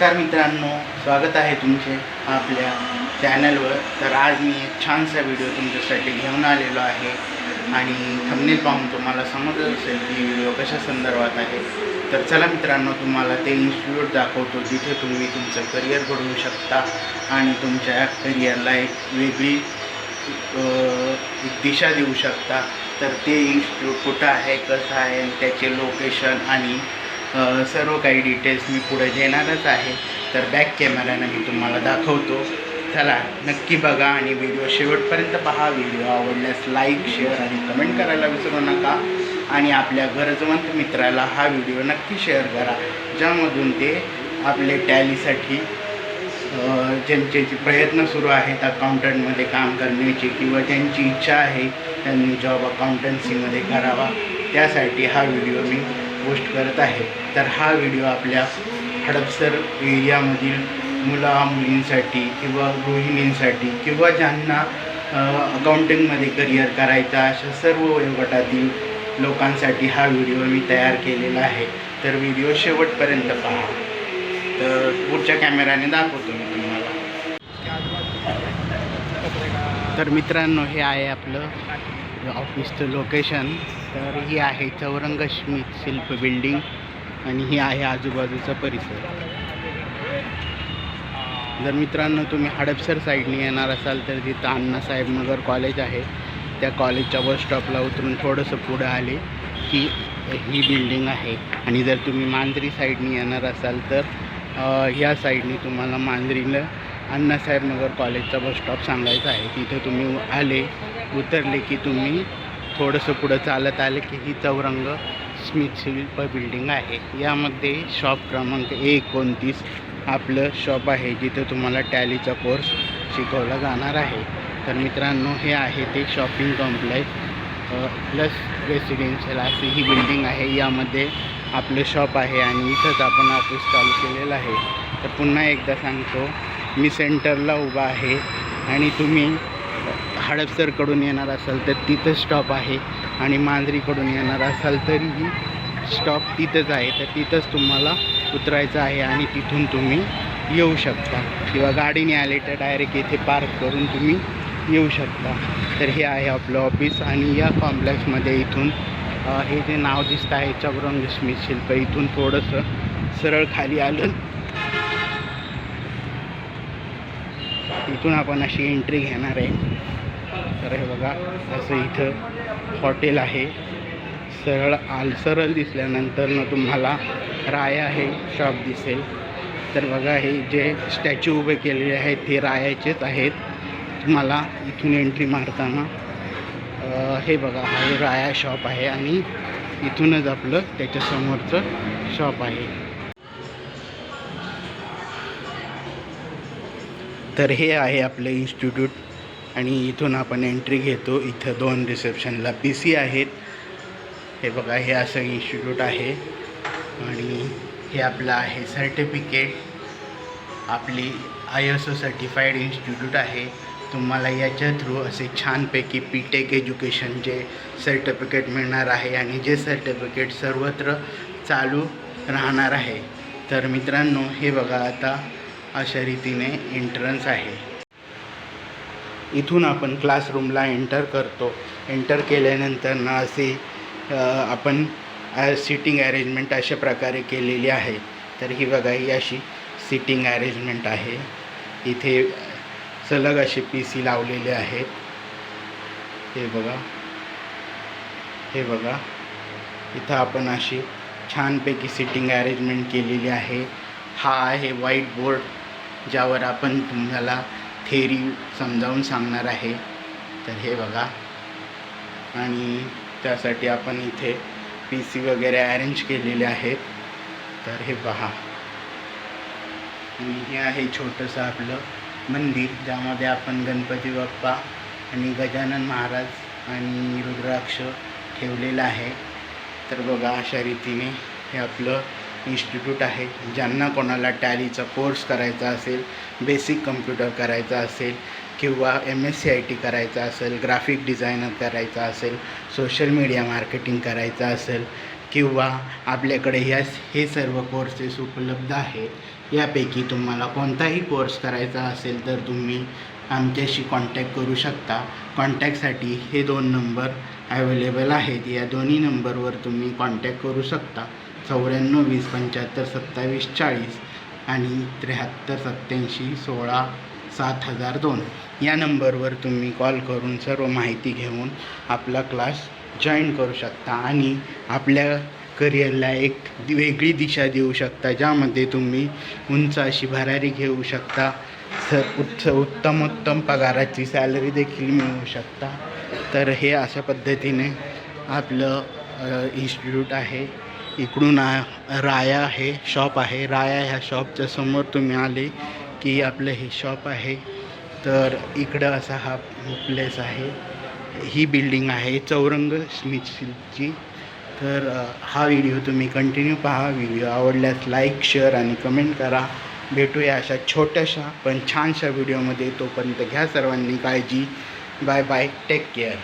नमस्कार मित्रांनो स्वागत आहे तुमचे आपल्या चॅनलवर. तर आज मी एक छानसा व्हिडिओ तुमच्यासाठी घेऊन आलेलो आहे आणि थंबनेल पाहून तुम्हाला समजलं असेल की व्हिडिओ कशा संदर्भात आहे. तर चला मित्रांनो तुम्हाला ते इन्स्टिट्यूट दाखवतो जिथे तुम्ही तुमचं करिअर घडवू शकता आणि तुमच्या करिअरला एक वेगळी एक दिशा देऊ शकता. तर ते इन्स्टिट्यूट कुठं आहे कसं आहे त्याचे लोकेशन आणि सर्व काही डिटेल्स मी पुढे देणारच आहे. तर बॅक कॅमेऱ्यानं मी तुम्हाला दाखवतो. चला नक्की बघा आणि व्हिडिओ शेवटपर्यंत पहा. व्हिडिओ आवडल्यास लाईक शेअर आणि कमेंट करायला विसरू नका. आणि आपल्या गरजवंत मित्राला हा व्हिडिओ नक्की शेअर करा. ज्यामधून ते आपले टॅलीसाठी ज्यांचे जे प्रयत्न सुरू आहेत अकाउंटंटमध्ये काम करण्याची किंवा ज्यांची इच्छा आहे त्यांनी जॉब अकाउंटन्सीमध्ये करावा. त्यासाठी हा व्हिडिओ मी पोस्ट करत आहे. तर हा व्हिडिओ आपल्या हडपसर एरियामधील मुला मुलींसाठी किंवा गृहिणींसाठी किंवा ज्यांना अकाउंटिंगमध्ये करिअर करायचा अशा सर्व वयोगटातील लोकांसाठी हा व्हिडिओ मी तयार केलेला आहे. तर व्हिडिओ शेवटपर्यंत पहा. तर पुढच्या कॅमेराने दाखवतो मी तुम्हाला. तर मित्रांनो हे आहे आपलं ऑफिसचं लोकेशन तर ही आहे चौरंग शिल्प बिल्डिंग आणि ही आहे आजूबाजूचा परिसर. जर मित्रांनो तुम्ही हडपसर साईडने येणार असाल तर तिथं अण्णासाहेब नगर कॉलेज आहे त्या कॉलेजच्या बस स्टॉपला उतरून थोडंसं पुढं आले की ही बिल्डिंग आहे. आणि जर तुम्ही मांजरी साईडने येणार असाल तर ह्या साईडने तुम्हाला मांजरीला अण्णासाहेब नगर कॉलेजचा बस स्टॉप सांगायचा आहे. तिथे तुम्ही आले उतरले की तुम्ही थोडंसं पुढं चालत आलं की ही चौरंग स्मिथ शिल्प बिल्डिंग आहे. यामध्ये शॉप क्रमांक एकोणतीस आपलं शॉप आहे जिथे तुम्हाला टॅलीचा कोर्स शिकवला जाणार आहे. तर मित्रांनो हे आहे ते शॉपिंग कॉम्प्लेक्स प्लस रेसिडेन्शियल अशी ही बिल्डिंग आहे. यामध्ये आपलं शॉप आहे आणि इथंच आपण ऑफिस चालू केलेलं आहे. तर पुन्हा एकदा सांगतो मी सेंटरला उभा आहे आणि तुम्ही हडपसरकडून येणार असाल तर तिथं स्टॉप आहे आणि मांजरीकडून येणार असाल तरीही स्टॉप तिथंच आहे. तर तिथंच तुम्हाला उतरायचं आहे आणि तिथून तुम्ही येऊ शकता. किंवा गाडीने आले तर डायरेक्ट इथे पार्क करून तुम्ही येऊ शकता. तर हे आहे आपलं ऑफिस आणि या कॉम्प्लेक्समध्ये इथून हे जे नाव दिसतं आहे चौरंग स्मिथ शिल्प इथून थोडंसं सरळ खाली आलं. इथून आपण अशी एंट्री घेणार आहे. तर हे बघा असं इथं हॉटेल आहे. सरळ आल सरळ दिसल्यानंतर ना तुम्हाला राया हे शॉप दिसेल. तर बघा हे जे स्टॅच्यू उभे केलेले आहेत ते रायाचेच आहेत. तुम्हाला इथून एंट्री मारताना हे बघा हा राया शॉप आहे आणि इथूनच आपलं त्याच्यासमोरचं शॉप आहे. तर हे आहे आपलं इन्स्टिट्यूट आणि इथून आपण एंट्री घेतो. इथं दोन रिसेप्शनला पी सी आहेत. हे बघा हे असं इन्स्टिट्यूट आहे. आणि हे आपलं आहे सर्टिफिकेट आपली I S O certified institute आहे. तुम्हाला याच्या थ्रू असे छानपैकी पी टेक एज्युकेशनचे सर्टिफिकेट मिळणार आहे. आणि जे सर्टिफिकेट सर्वत्र चालू राहणार आहे. तर मित्रांनो हे बघा आता अशा रीतीने एंट्रन्स आहे. इथून आपण क्लासरूमला एंटर करतो. एंटर केल्यानंतर ना असे आपण सिटिंग अरेंजमेंट अशा प्रकारे केलेली आहे. तर ही बघा ही अशी सिटिंग अरेंजमेंट आहे. इथे सलग असे पी सी लावलेले आहेत. हे बघा. हे बघा. इथं आपण अशी छानपैकी सिटिंग अरेंजमेंट केलेली आहे. हा आहे व्हाईट बोर्ड ज्यावर आपण तुम्हाला थेरी समजावून सांगणार आहे. तर हे बघा. आणि त्यासाठी आपण इथे पी सी वगैरे अरेंज केलेले आहेत. तर हे पहा आणि हे आहे छोटंसं आपलं मंदिर ज्यामध्ये आपण गणपती बाप्पा आणि गजानन महाराज आणि रुद्राक्ष ठेवलेलं आहे. तर बघा अशा रीतीने हे आपलं इन्स्टिट्यूट आहे. ज्यांना कोणाला टॅलीचा कोर्स करायचा असेल बेसिक कम्प्युटर करायचा असेल किंवा M S C I T करायचा असेल ग्राफिक डिझायनर करायचा असेल सोशल मीडिया मार्केटिंग करायचं असेल किंवा आपल्याकडे ह्या हे सर्व कोर्सेस उपलब्ध आहेत यापैकी तुम्हाला कोणताही कोर्स करायचा असेल तर तुम्ही आमच्याशी कॉन्टॅक्ट करू शकता. कॉन्टॅक्टसाठी हे दोन नंबर ॲवेलेबल आहेत. या दोन्ही नंबरवर तुम्ही कॉन्टॅक्ट करू शकता. चौऱ्याण्णव वीस पंच्याहत्तर सत्तावीस चाळीस आणि त्र्याहत्तर सत्त्याऐंशी सोळा सात हजार दोन. या नंबरवर तुम्ही कॉल करून सर्व माहिती घेऊन आपला क्लास जॉईन करू शकता आणि आपल्या करिअरला एक वेगळी दिशा देऊ शकता ज्यामध्ये तुम्ही उंच अशी भरारी घेऊ शकता सर उत्स उत्तमोत्तम पगाराची सॅलरी देखील मिळवू शकता. तर हे अशा पद्धतीने आपलं इन्स्टिट्यूट आहे. इकडून आ- राया आहे शॉप आहे. राया ह्या शॉपच्या समोर तुम्ही आले. की आपलं हे शॉप आहे तर इकडं असा हा प्लेस आहे. ही बिल्डिंग आहे चौरंग स्मिथ तर हा व्हिडिओ तुम्ही कंटिन्यू पहा. व्हिडिओ आवडल्यास लाईक शेअर आणि कमेंट करा. भेटूया अशा छोट्याशा पण छानशा व्हिडिओमध्ये. तोपर्यंत घ्या सर्वांनी काळजी. Bye bye take care